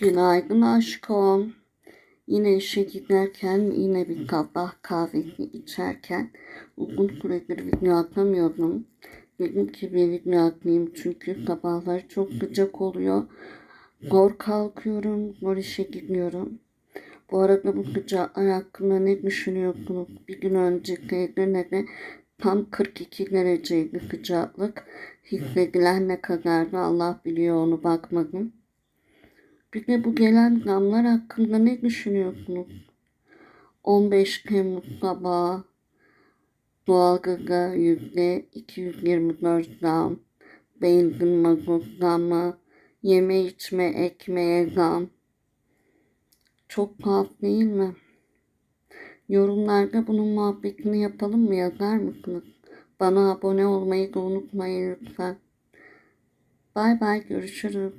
Günaydın aşkım. Yine işe giderken yine bir sabah kahvesi içerken uzun süredir video atamıyordum. Dedim ki bir video atmayayım çünkü sabahları çok sıcak oluyor. Zor kalkıyorum, zor işe gidiyorum. Bu arada bu sıcaklar hakkında ne düşünüyorsunuz? Bir gün önce Edirne'de tam 42 dereceydi sıcaklık. Hissedilen ne kadardı Allah biliyor onu bakmadım. Bir de bu gelen zamlar hakkında ne düşünüyorsunuz? 15 Temmuz sabahı doğalgaza yüzde 224 zam, benzin mazot zamı, yeme içme ekmeğe zam. Çok tuhaf değil mi? Yorumlarda bunun muhabbetini yapalım mı yazar mısınız? Bana abone olmayı da unutmayın lütfen. Bay bay görüşürüz.